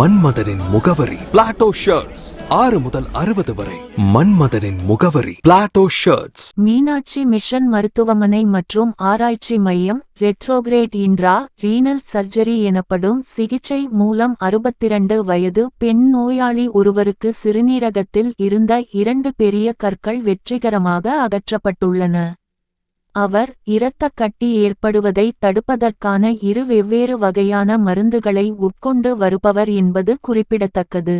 மன்மதனின் முகவரி. Plato shirts ஆறு முதல் அறுபது வரை. மன்மதனின் முகவரி. பிளாட்டோ ஷர்ட்ஸ் மீனாட்சி மிஷன் மருத்துவமனை மற்றும் ஆராய்ச்சி மையம் ரெட்ரோகிரேட் இன்ட்ரா ரீனல் சர்ஜரி எனப்படும் சிகிச்சை மூலம் அறுபத்திரண்டு வயது பெண் நோயாளி ஒருவருக்கு சிறுநீரகத்தில் இருந்த இரண்டு பெரிய கற்கள் வெற்றிகரமாக அகற்றப்பட்டுள்ளன. அவர் இரத்தக் கட்டி ஏற்படுவதை தடுப்பதற்கான இரு வெவ்வேறு வகையான மருந்துகளை உட்கொண்டு வருபவர் என்பது குறிப்பிடத்தக்கது.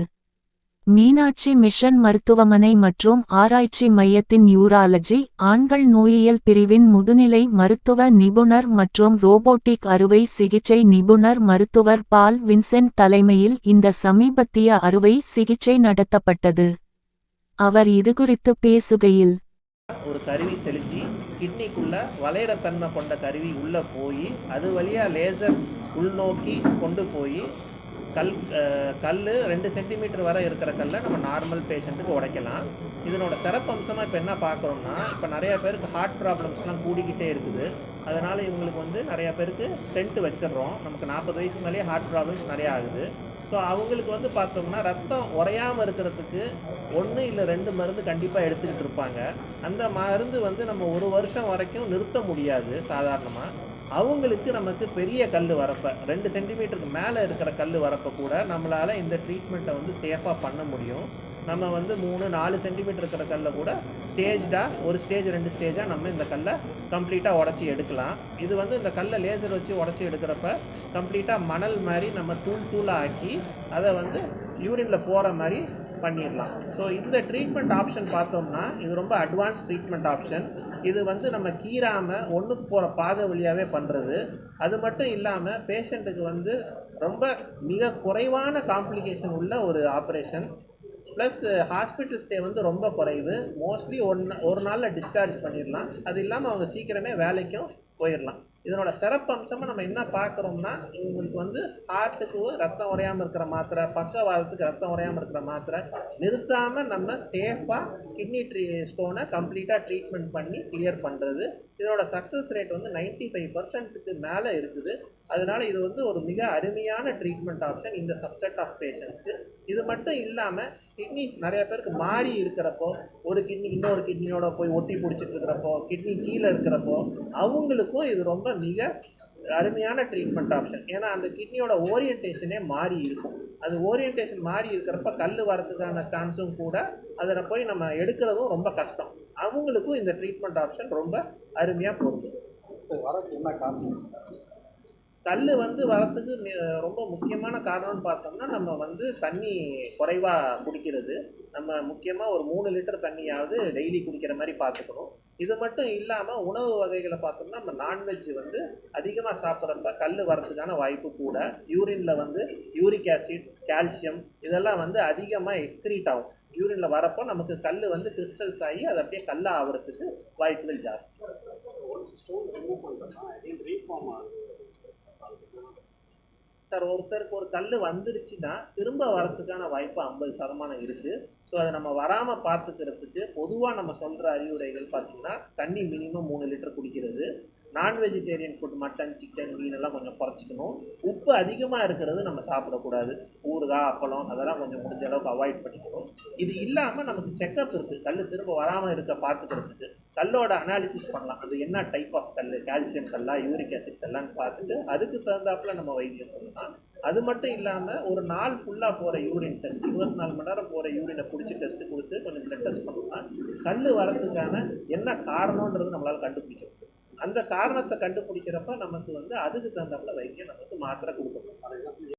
மீனாட்சி மிஷன் மருத்துவமனை மற்றும் ஆராய்ச்சி மையத்தின் யூராலஜி ஆண்கள் நோயியல் பிரிவின் முதுநிலை மருத்துவ நிபுணர் மற்றும் ரோபோட்டிக் அறுவை சிகிச்சை நிபுணர் மருத்துவர் பால் வின்சென்ட் தலைமையில் இந்த சமீபத்திய அறுவை சிகிச்சை நடத்தப்பட்டது. அவர் இதுகுறித்து பேசுகையில் ஒரு கருவி செலுத்தி கிட்னிக்குள்ள வளையிற தன்மை கொண்ட கருவி உள்ளே போய் அது வழியாக லேசர் உள்நோக்கி கொண்டு போய் கல் கல் ரெண்டு சென்டிமீட்டர் வரை இருக்கிற கல்லை நம்ம நார்மல் பேஷண்ட்டுக்கு உடைக்கலாம். இதனோட சிறப்பம்சமாக இப்போ என்ன பார்க்குறோம்னா இப்போ நிறையா பேருக்கு ஹார்ட் ப்ராப்ளம்ஸ்லாம் கூடிக்கிட்டே இருக்குது. அதனால் இவங்களுக்கு வந்து நிறையா பேருக்கு ஸ்டென்ட் வச்சிடுறோம். நமக்கு நாற்பது வயசுக்கு மேலேயே ஹார்ட் ப்ராப்ளம்ஸ் நிறையா ஆகுது. ஸோ அவங்களுக்கு வந்து பார்த்தோம்னா ரத்தம் உறையாமல் இருக்கிறதுக்கு ஒன்று இல்லை ரெண்டு மருந்து கண்டிப்பாக எடுத்துக்கிட்டு இருப்பாங்க. அந்த மருந்து வந்து நம்ம ஒரு வருஷம் வரைக்கும் நிறுத்த முடியாது சாதாரணமாக அவங்களுக்கு நமக்கு பெரிய கல் வரப்போ ரெண்டு சென்டிமீட்டருக்கு மேலே இருக்கிற கல் வரப்போ கூட நம்மளால் இந்த ட்ரீட்மெண்ட்டை வந்து சேஃபாக பண்ண முடியும். நம்ம வந்து மூணு நாலு சென்டிமீட்டர் இருக்கிற கல்லை கூட ஸ்டேஜ்டாக ஒரு ஸ்டேஜ் ரெண்டு ஸ்டேஜாக நம்ம இந்த கல்லை கம்ப்ளீட்டாக உடச்சி எடுக்கலாம். இது வந்து இந்த கல்லை லேசர் வச்சு உடச்சி எடுக்கிறப்ப கம்ப்ளீட்டாக மணல் மாதிரி நம்ம தூள் தூளாக ஆக்கி அதை வந்து யூரினில் போகிற மாதிரி பண்ணிடலாம். ஸோ இந்த ட்ரீட்மெண்ட் ஆப்ஷன் பார்த்தோம்னா இது ரொம்ப அட்வான்ஸ் ட்ரீட்மெண்ட் ஆப்ஷன் இது வந்து நம்ம கீறாமல் ஒன்றுக்கு போகிற பாதை வழியாகவே பண்ணுறது அது மட்டும் இல்லாமல் பேஷண்ட்டுக்கு வந்து ரொம்ப மிக குறைவான காம்ப்ளிகேஷன் உள்ள ஒரு ஆப்ரேஷன் ப்ளஸ் ஹாஸ்பிட்டல் ஸ்டே வந்து ரொம்ப குறைவு. மோஸ்ட்லி ஒன் ஒரு நாளில் டிஸ்சார்ஜ் பண்ணிடலாம். அது இல்லாமல் அவங்க சீக்கிரமே வேலைக்கும் போயிடலாம். இதனோட சிறப்பம்சமாக நம்ம என்ன பார்க்குறோம்னா இவங்களுக்கு வந்து ஹார்ட்டுக்கு ரத்தம் உறையாமல் இருக்கிற மாத்திரை பக்கவாதத்துக்கு ரத்தம் உறையாமல் இருக்கிற மாத்திரை நிறுத்தாமல் நம்ம சேஃபாக கிட்னி ட்ரீ ஸ்டோனை கம்ப்ளீட்டாக ட்ரீட்மெண்ட் பண்ணி கிளியர் பண்ணுறது இதனோட சக்ஸஸ் ரேட் வந்து நைன்ட்டி ஃபைவ் பர்சன்ட்டுக்கு மேலே இருக்குது. அதனால் இது வந்து ஒரு மிக அருமையான ட்ரீட்மெண்ட் ஆப்ஷன் இந்த சப்செட் ஆஃப் பேஷண்ட்ஸ்க்கு இது மட்டும் இல்லாமல் கிட்னிஸ் நிறைய பேருக்கு மாறி இருக்கிறப்போ ஒரு கிட்னி இன்னொரு கிட்னியோட போய் ஒட்டி பிடிச்சிட்டு இருக்கிறப்போ கிட்னி கீழே இருக்கிறப்போ அவங்களுக்கும் இது ரொம்ப மிக அருமையான ட்ரீட்மெண்ட் ஆப்ஷன் ஏன்னா அந்த கிட்னியோட ஓரியன்டேஷனே மாறி இருக்கும். அது ஓரியன்டேஷன் மாறி இருக்கிறப்ப கல் வரதுக்கான சான்ஸும் கூட அதில் போய் நம்ம எடுக்கிறதும் ரொம்ப கஷ்டம். அவங்களுக்கும் இந்த ட்ரீட்மெண்ட் ஆப்ஷன் ரொம்ப அருமையாக போகுது. ஆப்ஷன் கல் வந்து வரத்துக்கு ரொம்ப முக்கியமான காரணம்னு பார்த்தோம்னா நம்ம வந்து தண்ணி குறைவாக குடிக்கிறது. நம்ம முக்கியமாக ஒரு மூணு லிட்டர் தண்ணியாவது டெய்லி குடிக்கிற மாதிரி பார்த்துக்கணும். இது மட்டும் இல்லாமல் உணவு வகைகளை பார்த்தோம்னா நம்ம நான்வெஜ் வந்து அதிகமாக சாப்பிட்றப்ப கல் வரதுக்கான வாய்ப்பு கூட. யூரினில் வந்து யூரிக் ஆசிட் கால்சியம் இதெல்லாம் வந்து அதிகமாக எக்ஸ்க்ரீட் ஆகும். யூரினில் வரப்போ நமக்கு கல் வந்து கிறிஸ்டல்ஸ் ஆகி அது அப்படியே கல் ஆகிறதுக்கு வாய்ப்புகள் ஜாஸ்தி. சார் ஒருத்தருக்கு ஒரு கல் வந்துருச்சுன்னா திரும்ப வரத்துக்கான வாய்ப்பு ஐம்பது சதமானம் இருக்குது ஸோ அதை நம்ம வராமல் பார்த்துக்கிறதுக்கு பொதுவாக நம்ம சொல்கிற அறிவுரைகள் பார்த்திங்கன்னா தண்ணி மினிமம் மூணு லிட்டர் குடிக்கிறது. நான் வெஜிடேரியன் ஃபுட் மட்டன் சிக்கன் மீனெல்லாம் கொஞ்சம் குறைச்சிக்கணும். உப்பு அதிகமாக இருக்கிறது நம்ம சாப்பிடக்கூடாது. ஊறுகாய் அப்பளம் அதெல்லாம் கொஞ்சம் முடிஞ்ச அளவுக்கு அவாய்ட் பண்ணிக்கணும். இது இல்லாமல் நமக்கு செக்கப் இருக்குது கல் திரும்ப வராமல் இருக்க பார்த்துக்கிறதுக்கு. கல்லோட அனாலிசிஸ் பண்ணலாம். அது என்ன டைப் ஆஃப் கல் கால்சியம் கல்லா யூரிக் ஆசிட் கல்லான்னு பார்த்துட்டு அதுக்கு தகுந்தாப்புல நம்ம வைத்தியம் சொல்லலாம் அது மட்டும் இல்லாமல் ஒரு நாள் ஃபுல்லாக போகிற யூரின் டெஸ்ட் இருபத்தி நாலு மணி நேரம் போகிற யூரினை பிடிச்சி டெஸ்ட் கொடுத்து கொஞ்சம் பிளட் டெஸ்ட் பண்ணலாம் கல் வரதுக்கான என்ன காரணன்றது நம்மளால் கண்டுபிடிக்க முடியும். அந்த காரணத்தை கண்டுபிடிக்கிறப்ப நமக்கு வந்து அதுக்கு தகுந்தாப்புல வைத்தியம் நமக்கு மாத்திரை கொடுக்கணும்